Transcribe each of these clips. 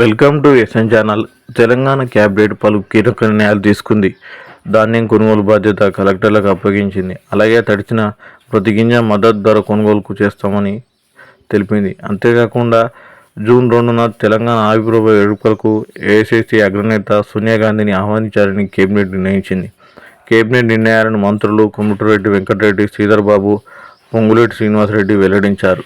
Welcome to SN channel. Telangana cabinet పలు కీలక నిర్ణయాలు తీసుకుంది. ధాన్యం కొనుగోలు బాధ్యత కలెక్టర్లకు అప్పగించింది. అలాగే తడిచిన ప్రతి గింజ మద్దతు ధర కొనుగోలుకు చేస్తామని తెలిపింది. అంతేకాకుండా జూన్ రెండున తెలంగాణ ఆవిర్భావ వేడుకలకు ఏఐసిసి అగ్రనేత సోనియా గాంధీని ఆహ్వానించారని కేబినెట్ నిర్ణయించింది. కేబినెట్ నిర్ణయాలను మంత్రులు కుమ్మటిరెడ్డి వెంకటరెడ్డి శ్రీధర్ బాబు పొంగులేటి శ్రీనివాసరెడ్డి వెల్లడించారు.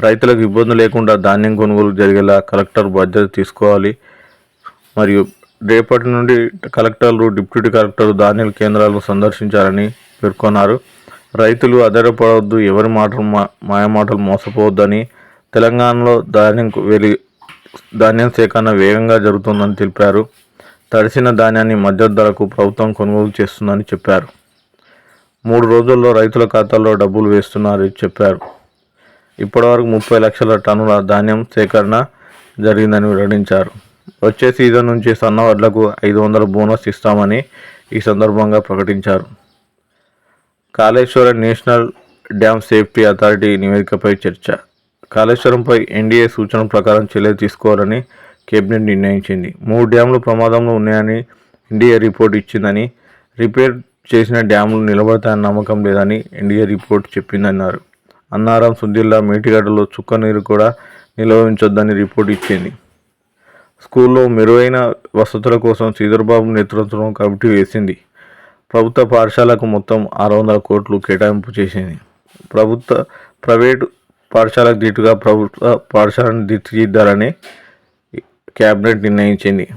రైతులకు ఇబ్బంది లేకుండా ధాన్యం కొనుగోలు జరిగేలా కలెక్టర్ బాధ్యత తీసుకోవాలి. మరియు రేపటి నుండి కలెక్టర్లు డిప్యూటీ కలెక్టర్ ధాన్యాల కేంద్రాలను సందర్శించాలని పేర్కొన్నారు. రైతులు ఆధారపడవద్దు ఎవరి మాటలు మా మాయమాటలు మోసపోవద్దని తెలంగాణలో ధాన్యం వెలి ధాన్యం సేకరణ వేగంగా జరుగుతుందని తెలిపారు. తడిసిన ధాన్యాన్ని మద్దతు ధరకు ప్రభుత్వం కొనుగోలు చేస్తుందని చెప్పారు. మూడు రోజుల్లో రైతుల ఖాతాల్లో డబ్బులు వేస్తున్నారని చెప్పారు. ఇప్పటివరకు ముప్పై లక్షల టన్నుల ధాన్యం సేకరణ జరిగిందని వెల్లడించారు వచ్చే సీజన్ నుంచి సన్న వడ్లకు ఐదు వందల బోనస్ ఇస్తామని ఈ సందర్భంగా ప్రకటించారు. Kaleshwaram national dam safety authority నివేదికపై చర్చ. కాళేశ్వరంపై ఎన్డీఏ సూచన ప్రకారం చర్యలు తీసుకోవాలని కేబినెట్ నిర్ణయించింది. మూడు డ్యాములు ప్రమాదంలో ఉన్నాయని ఎన్డీఏ రిపోర్ట్ ఇచ్చిందని రిపేర్ చేసిన డ్యాములు నిలబడతాయని నమ్మకం లేదని ఎన్డీఏ రిపోర్ట్ చెప్పిందన్నారు. అన్నారం సుద్దిల్లా మేటిగడ్డలో చుక్క నీరు కూడా నిల్వ ఉంచొద్దని రిపోర్ట్ ఇచ్చింది. స్కూల్లో మెరుగైన వసతుల కోసం శ్రీధర్బాబు నేతృత్వం కమిటీ వేసింది. ప్రభుత్వ పాఠశాలకు మొత్తం ఆరు వందల కోట్లు కేటాయింపు చేసింది. ప్రభుత్వ ప్రైవేటు పాఠశాలకు దిట్టుగా ప్రభుత్వ పాఠశాలను తీర్చిదిద్దాలని క్యాబినెట్ నిర్ణయించింది.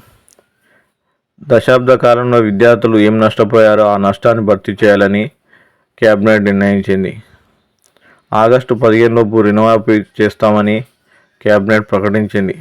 దశాబ్ద కాలంలో విద్యార్థులు ఏం నష్టపోయారో ఆ నష్టాన్ని భర్తీ చేయాలని క్యాబినెట్ నిర్ణయించింది. ఆగస్టు పదిహేనులోపు రుణమాఫీ చేస్తామని క్యాబినెట్ ప్రకటించింది.